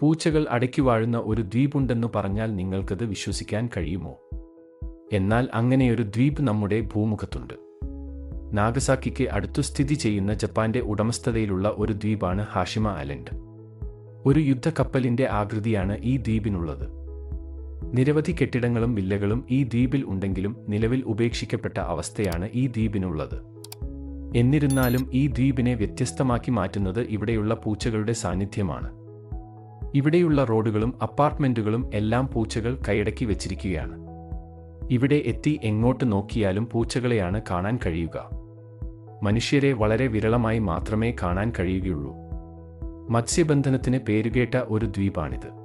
പൂച്ചകൾ അടക്കി വാഴുന്ന ഒരു ദ്വീപുണ്ടെന്ന് പറഞ്ഞാൽ നിങ്ങൾക്കത് വിശ്വസിക്കാൻ കഴിയുമോ? എന്നാൽ അങ്ങനെയൊരു ദ്വീപ് നമ്മുടെ ഭൂമുഖത്തുണ്ട്. നാഗസാക്കിക്ക് അടുത്തു സ്ഥിതി ചെയ്യുന്ന ജപ്പാന്റെ ഉടമസ്ഥതയിലുള്ള ഒരു ദ്വീപാണ് ഹാഷിമ ഐലൻഡ്. ഒരു യുദ്ധക്കപ്പലിന്റെ ആകൃതിയാണ് ഈ ദ്വീപിനുള്ളത്. നിരവധി കെട്ടിടങ്ങളും വില്ലകളും ഈ ദ്വീപിൽ ഉണ്ടെങ്കിലും നിലവിൽ ഉപേക്ഷിക്കപ്പെട്ട അവസ്ഥയാണ് ഈ ദ്വീപിനുള്ളത്. എന്നിരുന്നാലും ഈ ദ്വീപിനെ വ്യത്യസ്തമാക്കി മാറ്റുന്നത് ഇവിടെയുള്ള പൂച്ചകളുടെ സാന്നിധ്യമാണ്. ഇവിടെയുള്ള റോഡുകളും അപ്പാർട്ട്മെന്റുകളും എല്ലാം പൂച്ചകൾ കൈയടക്കി വെച്ചിരിക്കുകയാണ്. ഇവിടെ എത്തി എങ്ങോട്ട് നോക്കിയാലും പൂച്ചകളെയാണ് കാണാൻ കഴിയുക. മനുഷ്യരെ വളരെ വിരളമായി മാത്രമേ കാണാൻ കഴിയുകയുള്ളൂ. മത്സ്യബന്ധനത്തിന് പേരുകേട്ട ഒരു ദ്വീപാണിത്.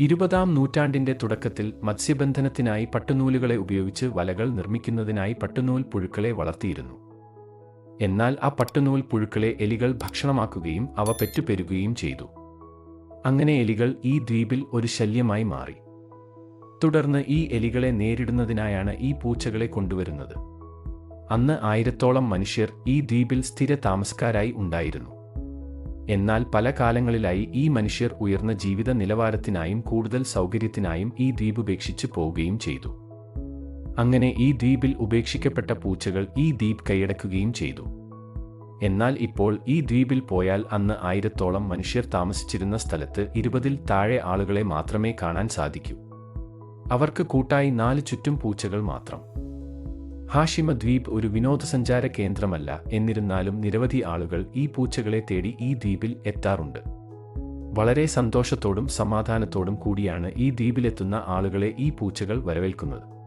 ഇരുപതാം നൂറ്റാണ്ടിന്റെ തുടക്കത്തിൽ മത്സ്യബന്ധനത്തിനായി പട്ടുനൂലുകളെ ഉപയോഗിച്ച് വലകൾ നിർമ്മിക്കുന്നതിനായി പട്ടുനൂൽ പുഴുക്കളെ വളർത്തിയിരുന്നു. എന്നാൽ ആ പട്ടുനൂൽ പുഴുക്കളെ എലികൾ ഭക്ഷണമാക്കുകയും അവ പെറ്റുപെരുകയും ചെയ്തു. അങ്ങനെ എലികൾ ഈ ദ്വീപിൽ ഒരു ശല്യമായി മാറി. തുടർന്ന് ഈ എലികളെ നേരിടുന്നതിനായാണ് ഈ പൂച്ചകളെ കൊണ്ടുവരുന്നത്. അന്ന് ആയിരത്തോളം മനുഷ്യർ ഈ ദ്വീപിൽ സ്ഥിര താമസക്കാരായി ഉണ്ടായിരുന്നു. എന്നാൽ പല കാലങ്ങളിലായി ഈ മനുഷ്യർ ഉയർന്ന ജീവിത നിലവാരത്തിനായും കൂടുതൽ സൗകര്യത്തിനായും ഈ ദ്വീപ് ഉപേക്ഷിച്ചു പോവുകയും ചെയ്തു. അങ്ങനെ ഈ ദ്വീപിൽ ഉപേക്ഷിക്കപ്പെട്ട പൂച്ചകൾ ഈ ദ്വീപ് കൈയടക്കുകയും ചെയ്തു. എന്നാൽ ഇപ്പോൾ ഈ ദ്വീപിൽ പോയാൽ അന്ന് ആയിരത്തോളം മനുഷ്യർ താമസിച്ചിരുന്ന സ്ഥലത്ത് ഇരുപതിൽ താഴെ ആളുകളെ മാത്രമേ കാണാൻ സാധിക്കൂ. അവർക്ക് കൂട്ടായി നാല് ചുറ്റും പൂച്ചകൾ മാത്രം. ഹാഷിമ ദ്വീപ് ഒരു വിനോദസഞ്ചാര കേന്ദ്രമല്ല എന്നിരുന്നാലും നിരവധി ആളുകൾ ഈ പൂച്ചകളെ തേടി ഈ ദ്വീപിൽ എത്താറുണ്ട്. വളരെ സന്തോഷത്തോടും സമാധാനത്തോടും കൂടിയാണ് ഈ ദ്വീപിലെത്തുന്ന ആളുകളെ ഈ പൂച്ചകൾ വരവേൽക്കുന്നത്.